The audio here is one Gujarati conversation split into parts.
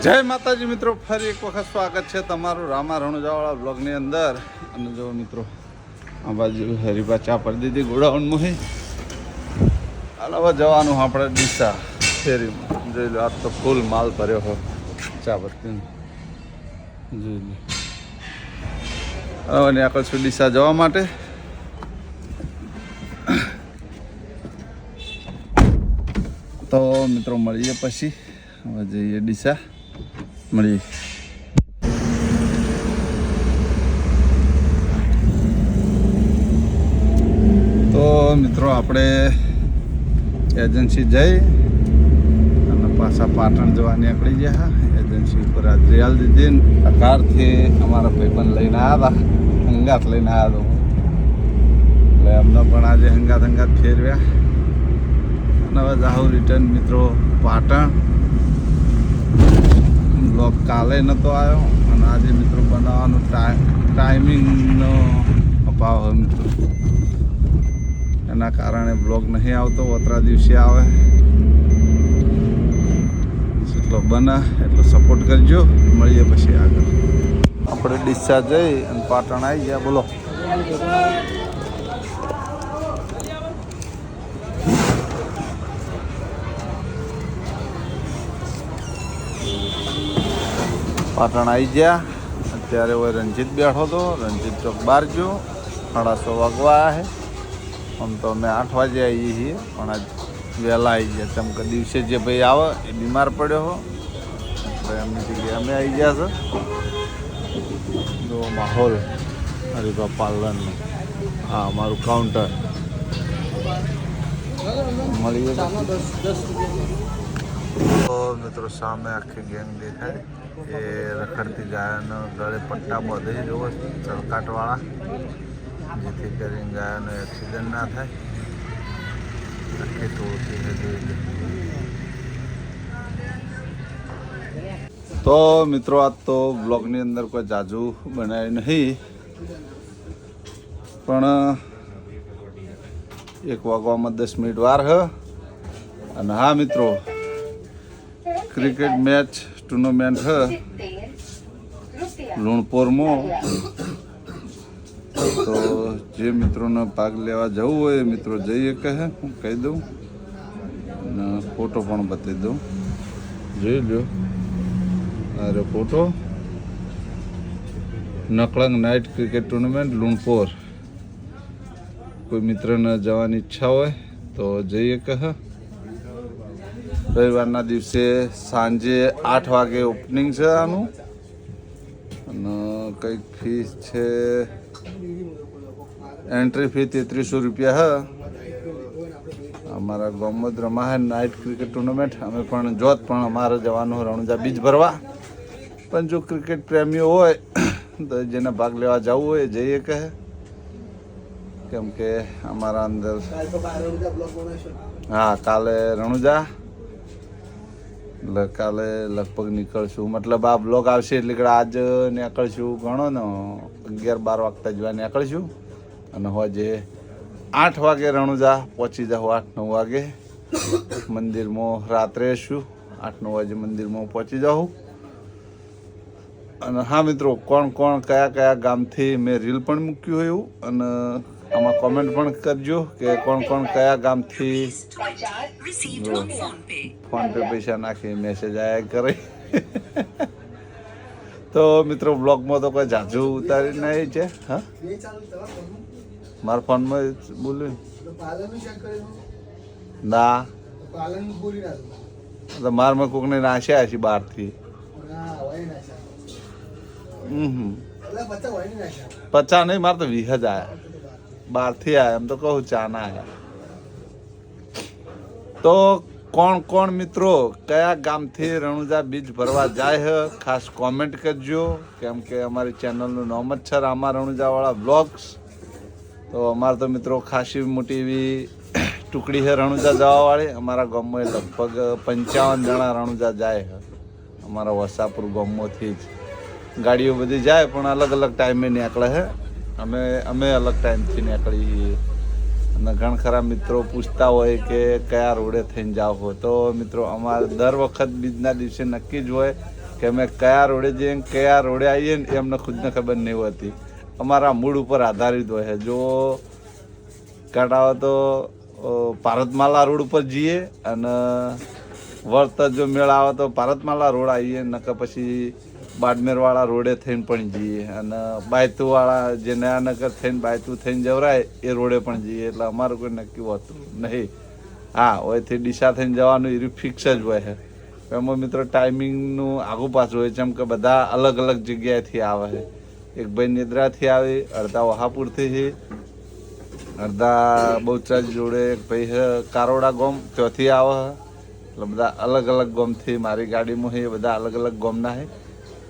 જય માતાજી મિત્રો, ફરી એક વખત સ્વાગત છે તમારું રામા રણુજાવાળા બ્લોગની અંદર. અને જો મિત્રો, આ બાજુ હરીબા ચા પર દીધી ગોડાઉનમાં હે હાલ જવાનું આપણે ડીસા ફેરીમાં. જોઈ લો આજ તો ફૂલ માલ ભર્યો હો ચા પત્તી જોઈ લો. હવે આગળ છું ડીસા જવા માટે. તો મિત્રો, મળીએ પછી. હવે જઈએ ડીસા. મળીએ તો મિત્રો, આપણે એજન્સી જઈ અને પાછા પાટણ જવા નીકળી ગયા. એજન્સી ઉપર હાજરી હાલ દીધી આ કારથી અમારા ભાઈબંધ લઈને આવ્યા. હતા હંગાત લઈને આવ્યા હતો એટલે અમને પણ આજે હંગાત હંગાત ફેરવ્યા. અને હવે જાઉં રિટર્ન મિત્રો પાટણ. બ્લોગ કાલે નહોતો આવ્યો અને આજે મિત્રો બનાવવાનો ટાઈમ ટાઈમિંગનો અભાવ મિત્રો. એના કારણે બ્લોગ નહીં આવતો ઓતરા દિવસે આવે. જેટલો બને એટલો સપોર્ટ કરજો. મળીએ પછી આગળ. આપણે ડિસ્ચાર્જ જઈ અને પાટણ આવી ગયા. બોલો. પાટણ આવી ગયા. અત્યારે હવે રણજીત બેઠો હતો રણજીત ચોક બહાર ગયો. સાડા સો વાગવા આવ્યા આમ તો અમે આઠ વાગે આવીએ છીએ, પણ આજ વહેલા આવી ગયા તેમ કે દિવસે જે ભાઈ આવે એ બીમાર પડ્યો હો. એટલે એમની જગ્યાએ અમે આવી ગયા છે. જો માહોલ હરિભા પાર્લરનો. હા, અમારું કાઉન્ટર મળીએ તો મિત્રો, સામે આખી ગેંગ દેખાય. એ રખડતી ગાયોનો ગળે પટ્ટા બધે જોવો ચળકાટવાળા. જેથી કરીને ગાયોનો એક્સિડન્ટ ના થાય. તો મિત્રો આજ તો બ્લોગની અંદર કોઈ જાજુ બનાવી નહીં. પણ, એક વાગવામાં દસ મિનિટ વાર હ. અને હા મિત્રો, ક્રિકેટ મેચ ટુર્નામેન્ટ હ? લુણપોરમાં? તો જે મિત્રોને ભાગ લેવા જવું હોય એ મિત્રો જઈએ કહે, હું કહી દઉં. અને ફોટો પણ બતાવી દઉં. જોઈ લો અરે photo. Nakalang night cricket tournament, Lunpor. કોઈ મિત્રને જવાની ઈચ્છા હોય તો જઈએ કહે. રવિવારના દિવસે સાંજે આઠ વાગે ઓપનિંગ છે આનું. અને કંઈક ફીસ છે એન્ટ્રી ફી તેત્રીસો રૂપિયા, હ. અમારા ગોમદ જ રમાય નાઇટ ક્રિકેટ ટુર્નામેન્ટ અમે પણ જોત પણ અમારે જવાનું રણુજા બીજ ભરવા. પણ જો ક્રિકેટ પ્રેમીઓ હોય, તો જેને ભાગ લેવા જવું હોય જઈએ કહે. કેમ કે અમારા અંદર હા, કાલે રણુજા. કાલે લગભગ નીકળશું. મતલબ આ બ્લોગ આવશે એટલે કે આજ નીકળશું ઘણો ને, અગિયાર બાર વાગતા જેવા નીકળશું. અને હોજે આઠ વાગે રણુજા પહોંચી જાઉં, આઠ નવ વાગે. મંદિરમાં રાત્રે શું આઠ નવ વાગે મંદિરમાં પહોંચી જાઉં. અને હા મિત્રો, કોણ કોણ, કયા કયા ગામથી મેં રીલ પણ મૂક્યું હોય અને આમાં કોમેન્ટ પણ કરજો કે કોણ કોણ કયા ગામથી. ફોન પે પૈસા નાખી મેસેજ આયા કરે. તો મિત્રો બ્લોગમાં તો કોઈ જાજુ ઉતારી નહીં છે, હા? મારા ફોનમાં બોલ્યું. ના. તો મારમાં કોકને નાશ્યા છે બહારથી. પચાસ નહીં, મારે તો વીસ જ આયા બહારથી આયા, એમ તો કહું, ચા ના આયા. તો કોણ કોણ મિત્રો, કયા ગામથી રણુજા બીજ ભરવા જાય છે ખાસ કોમેન્ટ કરજો, કેમ કે અમારી ચેનલનું નામ જ છે રામા રણુજાવાળા બ્લોગ્સ તો અમારે તો મિત્રો ખાસી મોટી એવી ટુકડી છે રણુજા જવાવાળી. અમારા ગામમાં લગભગ પંચાવન જણા રણુજા જાય છે અમારા વસાપુર ગામમાંથી જ ગાડીઓ બધી જાય, પણ અલગ અલગ ટાઈમે નીકળે છે અમે અમે અલગ ટાઈમથી નીકળી. છીએ અને ઘણા ખરા મિત્રો પૂછતા હોય કે કયા રોડે થઈને જાવ હો તો મિત્રો અમારે દર વખત બીજના દિવસે નક્કી જ હોય કે અમે કયા રોડે જઈએ ને કયા રોડે આવીએ ને એ અમને ખુદને ખબર નહીં હોતી. અમારા મૂડ ઉપર આધારિત હોય છે. જો કાઢાવો તો ભારતમાલા રોડ ઉપર જઈએ અને વર્ત જો મેળ આવે તો ભારતમાલા રોડ આવીએ, નકર પછી બાડમેરવાળા રોડે થઈને પણ જઈએ અને બાયતુવાળા જે નયાનગર થઈને બાયતુ થઈને જવરાય, એ રોડે પણ જઈએ. એટલે અમારું કોઈ નક્કી હોતું નહીં. હા હોયથી ડીસા થઈને જવાનું એ ફિક્સ જ હોય છે. એમાં મિત્રો ટાઈમિંગનું આગું પાછું હોય છે. એમ કે બધા અલગ અલગ જગ્યાએથી આવે છે. એક ભાઈ નિદ્રાથી આવે, અડધા વહાપુરથી છે. અડધા બહુચરાજ જોડે એક ભાઈ કારોડા ગોમ ત્યાંથી આવે એટલે બધા અલગ અલગ ગોમથી મારી ગાડીમાં છે, એ બધા અલગ અલગ ગોમના છે.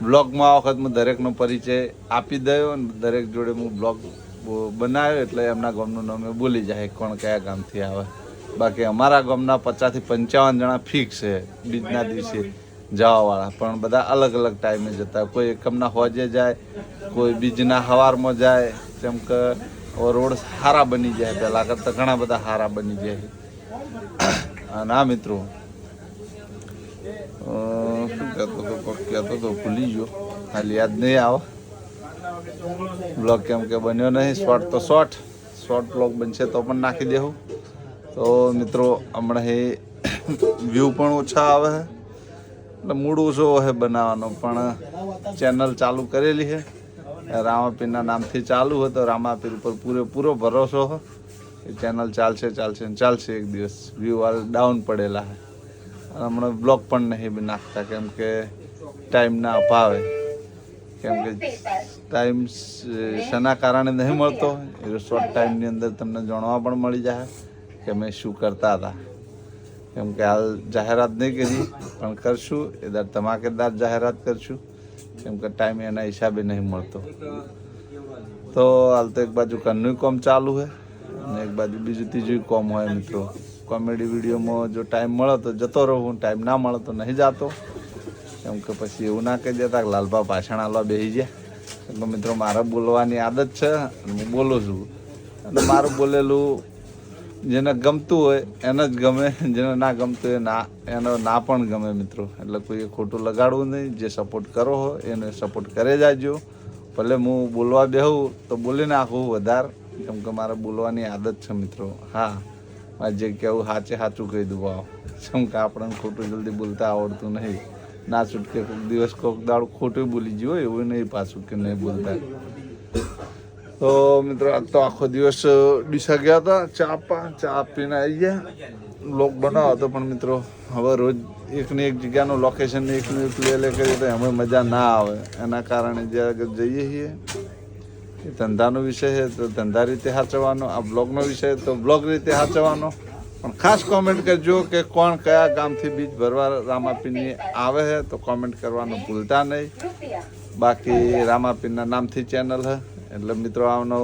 બ્લોગમાં આ વખત હું દરેકનો પરિચય આપી દયો અને દરેક જોડે હું બ્લોગ બનાવ્યો એટલે એમના ગામનું નામ એ બોલી જાય કોણ કયા ગામથી આવે. બાકી અમારા ગામના પચાસથી પંચાવન જણા ફિક્સ છે, બીજના દિવસે જવાવાળા. પણ બધા અલગ અલગ ટાઈમે જતા. કોઈ એકમના હોજે જાય, કોઈ બીજના હવારમાં જાય. જેમ કે રોડ સારા બની જાય પહેલાં કરતાં ઘણા બધા સારા બની જાય. અને આ મિત્રો શું કહેતો હતો કહેતો હતો ભૂલી ગયો. ખાલી યાદ નહીં આવે. બ્લોગ કેમ કે બન્યો નહીં. શોર્ટ તો શોર્ટ. શોર્ટ બ્લોગ બનશે તો પણ નાખી દેવું તો મિત્રો, હમણાં એ વ્યૂ પણ ઓછા આવે છે એટલે મૂડ ઓછો હે બનાવવાનો. પણ ચેનલ ચાલુ કરેલી છે રામાપીરના નામથી ચાલુ હોય તો રામાપીર ઉપર પૂરેપૂરો ભરોસો હોય એ ચેનલ ચાલશે ચાલશે ને ચાલશે. એક દિવસ વ્યૂ ડાઉન પડેલા છે હમણાં બ્લોગ પણ નહીં નાખતા, કેમ કે ટાઈમના અભાવે. કેમ કે ટાઈમ શેના કારણે નહીં મળતો? એ શોર્ટ ટાઈમની અંદર તમને જાણવા પણ મળી જાય કે મેં શું કરતા હતા. કેમ કે હાલ જાહેરાત નહીં કરી, પણ કરશું. એ દર ધમાકેદાર જાહેરાત કરશું. કેમ કે ટાઈમ એના હિસાબે નહીં મળતો. તો હાલ તો એક બાજુ ઘરનું કોમ ચાલુ છે અને એક બાજુ બીજું ત્રીજું કોમ હોય મિત્રો. કોમેડી વિડીયોમાં જો ટાઈમ મળે તો જતો રહું ટાઈમ ના મળે તો નહીં જતો. કેમ કે પછી એવું ના કહી દેતા લાલબા ભાષણ આલવા બેસી કેમ કે મિત્રો, મારે બોલવાની આદત છે હું બોલું છું. અને મારું બોલેલું જેને ગમતું હોય એને જ ગમે, જેને ના ગમતું હોય ના, એનો ના પણ ગમે મિત્રો. એટલે કોઈએ ખોટું લગાડવું નહીં, જે સપોર્ટ કરો હો, એને સપોર્ટ કરે જાજો. ભલે હું બોલવા બેહું તો બોલી નાખું વધારે. કેમ કે મારે બોલવાની આદત છે મિત્રો. હા. મારે જે કહેવું સાચે સાચું કહી દઉં આવ. જેમ કે આપણને ખોટું જલ્દી બોલતા આવડતું નહીં. ના છૂટકે કોઈક દિવસ કોઈક દાડો ખોટું બોલી ગયું હોય એવું નહીં પાછું કે નહીં બોલતા. તો મિત્રો, આજ તો આખો દિવસ ડીસા ગયા હતા. ચા પા, ચા પીને આવી ગયા. લોક બનાવો હતો પણ મિત્રો, હવે રોજ એકની એક જગ્યાનું લોકેશન એકની એક લે લે કરીએ તો એમાં મજા ના આવે. એના કારણે જ્યારે જઈએ છીએ ધંધાનો વિષય છે, તો ધંધા રીતે સાચવવાનો આ બ્લોગનો વિષય તો બ્લોગ રીતે સાચવવાનો પણ ખાસ કોમેન્ટ કરજો કે કોણ કયા ગામથી બીજ ભરવા રામાપીની આવે છે, તો કોમેન્ટ કરવાનું ભૂલતા નહીં. બાકી રામાપીના નામથી ચેનલ છે, એટલે મિત્રો, આનો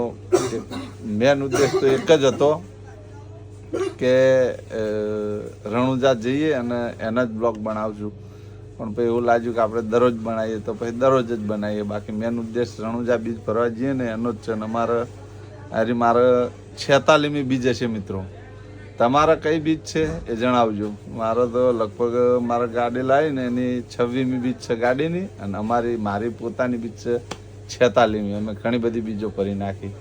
મેન ઉદ્દેશ તો એક જ હતો કે રણુજા જઈએ અને એના જ બ્લોગ બનાવશું. પણ પછી એવું લાગ્યું કે આપણે દરરોજ બનાવીએ તો પછી દરરોજ જ બનાવીએ. બાકી મેન ઉદ્દેશ રણુજા બીજ ભરવા જઈએ ને એનો જ છે. ને અમારે, હારી મારે છેતાલીમી બીજ હશે મિત્રો. તમારા કઈ બીજ છે એ જણાવજો. મારો તો લગભગ મારા ગાડી લાવીને એની છવ્વીમી બીજ છે ગાડીની અને અમારી, મારી પોતાની બીજ છે છેતાલીમી. અમે ઘણી બધી બીજો ભરી નાખી.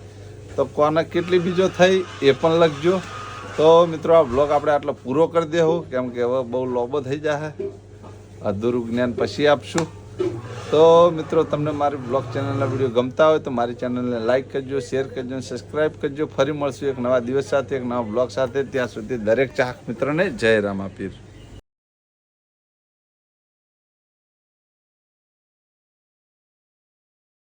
તો કોને કેટલી બીજો થઈ એ પણ લખજો. તો મિત્રો આ બ્લોગ આપણે આટલો પૂરો કરી દેવું કેમ કે હવે બહુ લોબો થઈ જાય અધૂરું જ્ઞાન પછી આપશું. તો મિત્રો, તમને મારી બ્લોગ ચેનલના વીડિયો ગમતા હોય તો મારી ચેનલને લાઈક કરજો, શેર કરજો અને સબસ્ક્રાઈબ કરજો. ફરી મળશું એક નવા દિવસ સાથે, એક નવા બ્લોગ સાથે. ત્યાં સુધી દરેક ચાહક મિત્રને જય રામાપીર.